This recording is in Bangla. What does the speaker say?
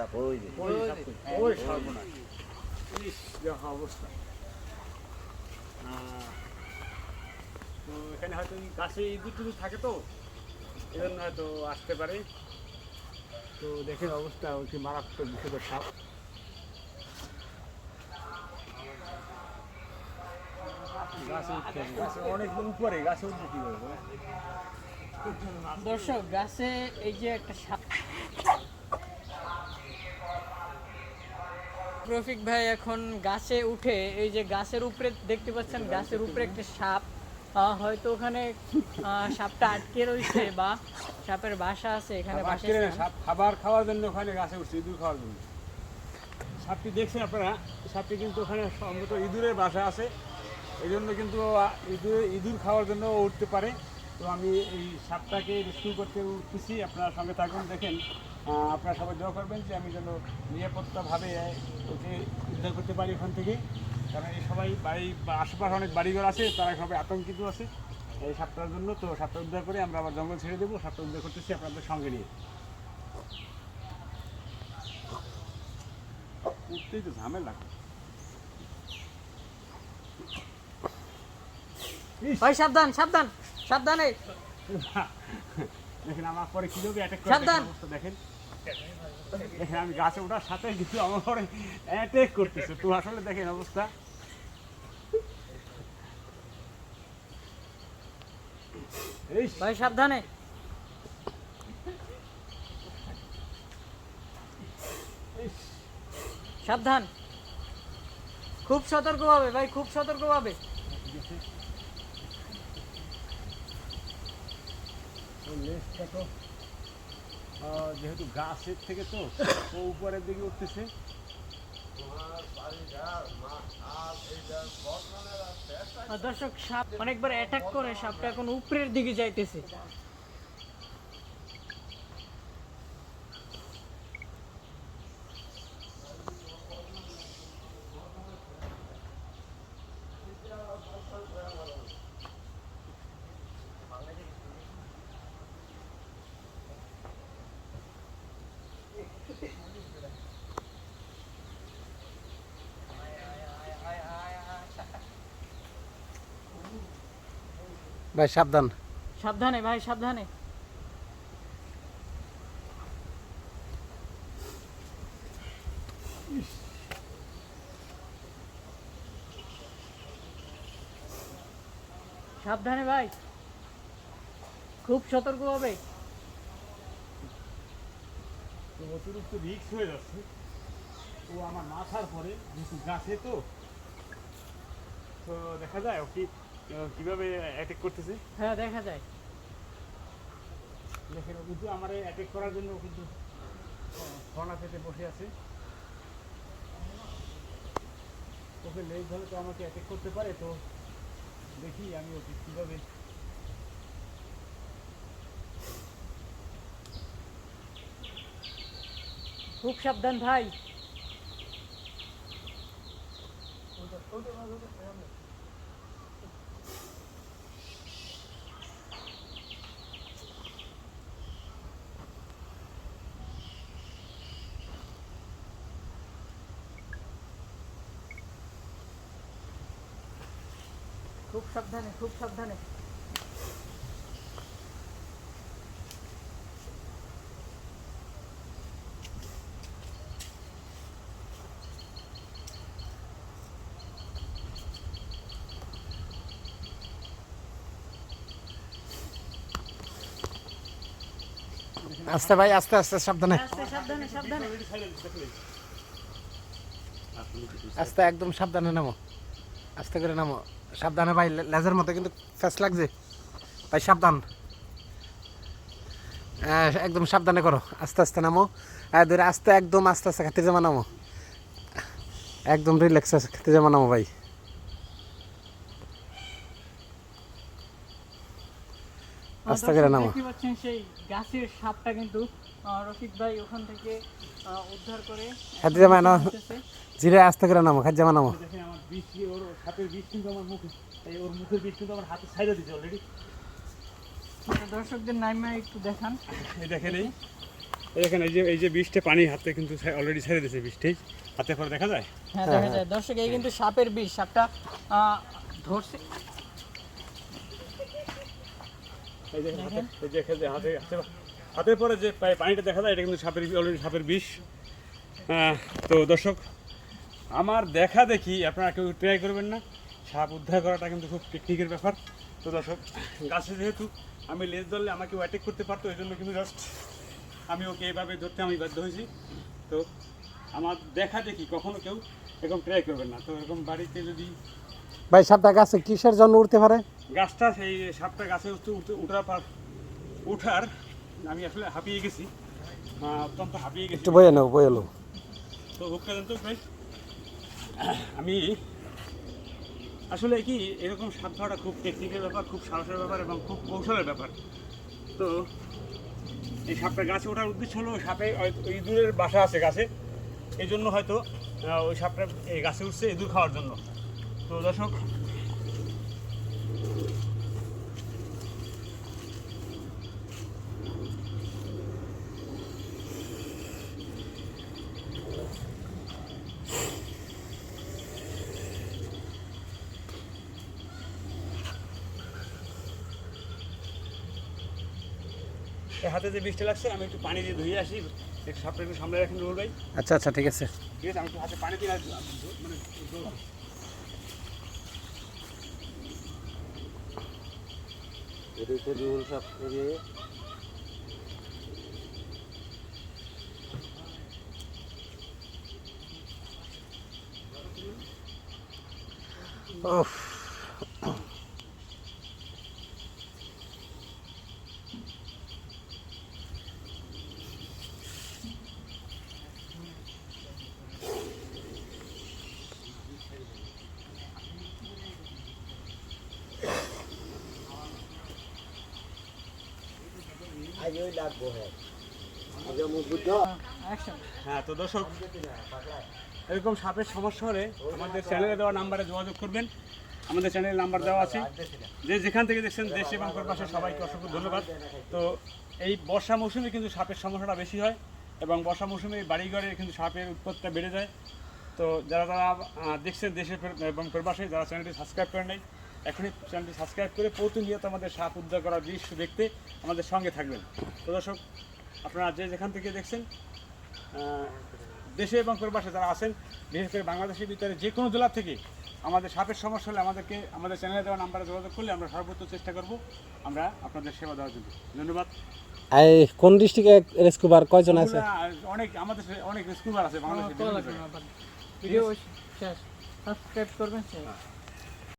সাপ ওই যে ওই কই? হ্যাঁ, সর্বনাশ অবস্থা। তো এখানে হয়তো গাছে ইঁদুর টিদুর থাকে তো এই জন্য হয়তো আসতে পারে। তো দেখেন অবস্থা ওই কি মারাত্মক বিষয় সাপ। বলো? দর্শক গাছে এই যে একটা সাপ রফিক ভাই এখন গাছে উঠে এই যে গাছের উপরে দেখতে পাচ্ছেন গাছের উপরে একটা সাপ হয়তো ওখানে সাপটা আটকে রয়েছে বা সাপের বাসা আছে এখানে সাপ বাসা সাপ খাবার খাওয়ার জন্য ওখানে গাছে উঠছে ইঁদুর খাওয়ার জন্য। সাপটি দেখছেন আপনারা? সাপটি কিন্তু ওখানে সম্ভবত ইঁদুরের বাসা আছে। এই জন্য কিন্তু ইঁদুর ইঁদুর খাওয়ার জন্য উঠতে পারে। তো আমি এই সাপটাকে রেস্কিউ করতে উঠতেছি আপনারা সঙ্গে থাকুন দেখেন। আপনারা সবাই দোয়া করবেন যে আমি যেন নিরাপত্তাভাবে ওকে উদ্ধার করতে পারি ওখান থেকে। কারণ এই সবাই বাড়ি বা আশেপাশে অনেক বাড়িঘর আছে তারা সবাই আতঙ্কিত আছে এই সাপটার জন্য। তো সাপটা উদ্ধার করে আমরা আবার জঙ্গল ছেড়ে দেবো। সাপটা উদ্ধার করতেছি আপনাদের সঙ্গে নিয়ে। উঠতেই তো ঝামেলা। ভাই সাবধান সাবধান সাবধানে। দেখেন আমার পরে কীভাবে অ্যাটাক করে। দেখেন। দেখেন আমি গাছে ওঠার সাথে কিছু আমার পরে অ্যাটাক করতেছে। তো আসলে দেখেন অবস্থা। এই ভাই সাবধানে। সাবধান। খুব সতর্ক সতর্কভাবে ভাই খুব সতর্কভাবে। লেজটা তো যেহেতু গাছের থেকে তো ও উপরের দিকে উঠতেছে। দর্শক, সাপ অনেকবার অ্যাটাক করে, সাপটা এখন উপরের দিকে যাইতেছে। ভাই সাবধান। সাবধানে ভাই সাবধানে। সাবধানে ভাই। খুব সতর্কভাবে তো অতিরিক্ত রিক্স হয়ে যাচ্ছে। ও আমার মাথার পরে যেহেতু গাছে তো তো দেখা যায় ও কি আহ, কীভাবে অ্যাটাক করতেছে? হ্যাঁ দেখা যায়। দেখেন ও কিন্তু আমার অ্যাটাক করার জন্য ও কিন্তু ফনা পেতে বসে আছে। ওকে লেজ ধরে তো আমাকে অ্যাটাক করতে পারে তো দেখি আমি ওকে কীভাবে খুব সাবধান ভাই। খুব সাবধানে খুব সাবধানে। আস্তে ভাই আস্তে আস্তে সাবধানে। আস্তে সাবধানে সাবধানে। আস্তে একদম সাবধানে নামো। আস্তে করে নামো। সাবধানে ভাই লেজের মতো কিন্তু ফ্যাস লাগছে। ভাই সাবধান। একদম সাবধানে করো। আস্তে আস্তে নামো। ধরে আস্তে একদম আস্তে আস্তে খেতে জামা নামো। একদম রিল্যাক্স খেতে জামা নামো ভাই। আস্তে করে নামো। দেখতে পাচ্ছেন সেই গাছের সাপটা কিন্তু রফিক ভাই ওখান থেকে উদ্ধার করে খেতে জামা জিরে আস্তে করে নামো খেতে জামা নামো। দেখেন আমার বিষ ওর হাতের বিষ কিন্তু আমার মুখে এই ওর মুখের বিষ কিন্তু আমার হাতে সাইডে দিচ্ছে অলরেডি দর্শকদের নাইমা একটু দেখান। এই দেখেন এই দেখেন এই যে এই যে বিষটা পানি হাতে কিন্তু অলরেডি ছেড়ে দিয়েছে বিষটাই হাতে পরে দেখা যায়? হ্যাঁ দেখা যায়। দর্শক এই কিন্তু সাপের বিষ সাপটা ধরছে। এই হাতে এই যে খেলতে হাতে হাতে পরে যে পানিটা দেখা যায় এটা কিন্তু সাপের অলরেডি সাপের বিষ। আহ, তো দর্শক আমার দেখা দেখি আপনারা কেউ ট্রাই করবেন না। সাপ উদ্ধার করাটা কিন্তু খুব টেকনিকের ব্যাপার। তো দর্শক গাছে যেহেতু আমি লেজ ধরলে আমাকে অ্যাটেক করতে পারতো এই জন্য কিন্তু জাস্ট আমি ওকে এইভাবে ধরতে আমি বাধ্য হয়েছি। তো আমার দেখা দেখি কখনো কেউ এরকম ট্রাই করবেন না। তো এরকম বাড়িতে যদি ভাই সাপটা গাছে কিসের জন্য উঠতে পারে? গাছটা সেই সাপটা গাছে উঠতে উঠার পর উঠার আমি আসলে হাঁপিয়ে গেছি। অত্যন্ত হাঁপিয়ে গেছি। একটু বয়ে নেও বয়ে নেও। তো হুকটা দেন তো ভাই। আমি আসলে কি এরকম সাপ ধরাটা খুব টেকনিক্যাল ব্যাপার, খুব সাহসের ব্যাপার এবং খুব কৌশলের ব্যাপার। তো এই সাপটা গাছে ওঠার উদ্দেশ্য হলো সাপে ইঁদুরের বাসা আছে গাছে এই জন্য হয়তো ওই সাপটা এই গাছে উঠছে ইঁদুর খাওয়ার জন্য। তো দর্শক হাতে যে বৃষ্টি লাগছে আমি একটু পানি দিয়ে ধুয়ে আসি একটু সাপটা একটু সামনে রাখেন রোল ভাই আচ্ছা আচ্ছা ঠিক আছে। ঠিক আছে আমি একটু হাতে পানি দিয়ে মানে ধো- উফ। অ্যাকশন হ্যাঁ। তো দর্শক এরকম সাপের সমস্যা হলে আমাদের চ্যানেলে দেওয়া নাম্বারে যোগাযোগ করবেন। আমাদের চ্যানেলের নাম্বার দেওয়া আছে। যে যেখান থেকে দেখছেন দেশ এবং পাশে সবাইকে অসংখ্য ধন্যবাদ। তো এই বর্ষা মৌসুমে কিন্তু সাপের সমস্যাটা বেশি হয় এবং বর্ষা মৌসুমে বাড়িঘরে কিন্তু সাপের উৎপত্তিটা বেড়ে যায়। তো যারা যারা দেখছেন দেশে এবং প্রবাসে যারা চ্যানেলটি সাবস্ক্রাইব করেন নাই এখনই চ্যানেলটি সাবস্ক্রাইব করে প্রতিনিয়ত আমাদের সাপ উদ্ধার করার দৃশ্য দেখতে আমাদের সঙ্গে থাকবেন। তো দর্শক আপনারা যে যেখান থেকে দেখছেন দেশে এবং প্রবাসে যারা আছেন বিশেষ করে বাংলাদেশের ভিতরে যে কোনো জেলা থেকে আমাদের সাপের সমস্যা হলে আমাদেরকে আমাদের চ্যানেলে দেওয়া নাম্বারে যোগাযোগ করলে আমরা সর্বোচ্চ চেষ্টা করব আমরা আপনাদের সেবা দেওয়ার জন্য। ধন্যবাদ। এই কোন ডিস্ট্রিক্টে রেস্কুবার কয়জন আছে? অনেক আমাদের অনেক স্কুল আছে বাংলাদেশে ভিডিও শেষ। সাবস্ক্রাইব করবেন